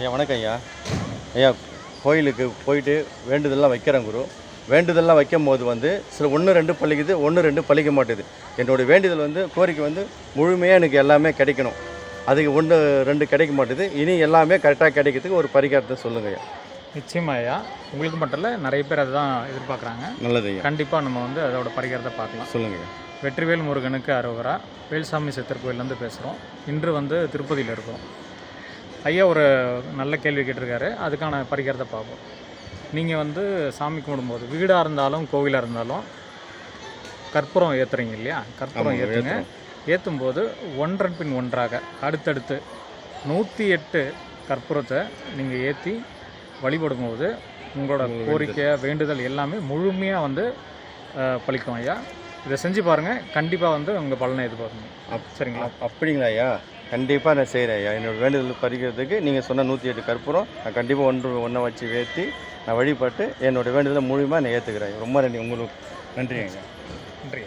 ஐயா வணக்கம் ஐயா. ஐயா கோயிலுக்கு போயிட்டு வேண்டுதல்லாம் வைக்கிறேன் குரு. வேண்டுதல்லாம் வைக்கும் போது வந்து சில ஒன்று ரெண்டு பழிக்குது ஒன்று ரெண்டு பழிக்க மாட்டேது. என்னோடய வேண்டுதல் வந்து கோரிக்கை வந்து முழுமையாக எனக்கு எல்லாமே கிடைக்கணும். அதுக்கு ஒன்று ரெண்டு கிடைக்க மாட்டேது. இனி எல்லாமே கரெக்டாக கிடைக்கிறதுக்கு ஒரு பரிகாரத்தை சொல்லுங்க ஐயா. நிச்சயமா ஐயா. உங்களுக்கு மட்டும் இல்லை நிறைய பேர் அதுதான் எதிர்பார்க்குறாங்க. நல்லது கண்டிப்பாக நம்ம வந்து அதோட பரிகாரத்தை பார்க்கலாம். சொல்லுங்க ஐயா. வெற்றிவேல் முருகனுக்கு அரோகரா வேல்சாமி சித்தர் கோயிலேருந்து பேசுகிறோம் இன்று வந்து திருப்பதியில் இருக்கோம். ஐயா ஒரு நல்ல கேள்வி கேட்டிருக்காரு. அதுக்கான பரிகாரத்தை பார்ப்போம். நீங்கள் வந்து சாமி கும்பிடும்போது வீடாக இருந்தாலும் கோவிலாக இருந்தாலும் கற்பூரம் ஏற்றுறீங்க இல்லையா? கற்பூரம் ஏற்றுங்க ஏற்றும் போது ஒன்றன் பின் ஒன்றாக அடுத்தடுத்து நூற்றி எட்டு கற்பூரத்தை நீங்கள் ஏற்றி வழிபடும் போது உங்களோட கோரிக்கை வேண்டுதல். எல்லாமே முழுமையாக வந்து அஹ், பலிக்கும் ஐயா. இதை செஞ்சு பாருங்கள் கண்டிப்பாக வந்து உங்கள் பலனை எதிர்பார்க்கணும். அப்- சரிங்களா? அப்- அப்படிங்களா ஐயா? கண்டிப்பாக நான் செய்கிறேன் ஐயா. என்னோட வேண்டுதல் பறிக்கிறதுக்கு நீங்கள் சொன்ன நூற்றி எட்டு கற்பூரம் நான் கண்டிப்பாக ஒன்று ஒன்றை வச்சு வேற்றி நான் வழிபட்டு என்னோட வேண்டுதலை முழுமையாக நான் ஏற்றுக்கிறேன் ரொம்ப நன்றி. உங்களுக்கு நன்றி ஐயா. நன்றி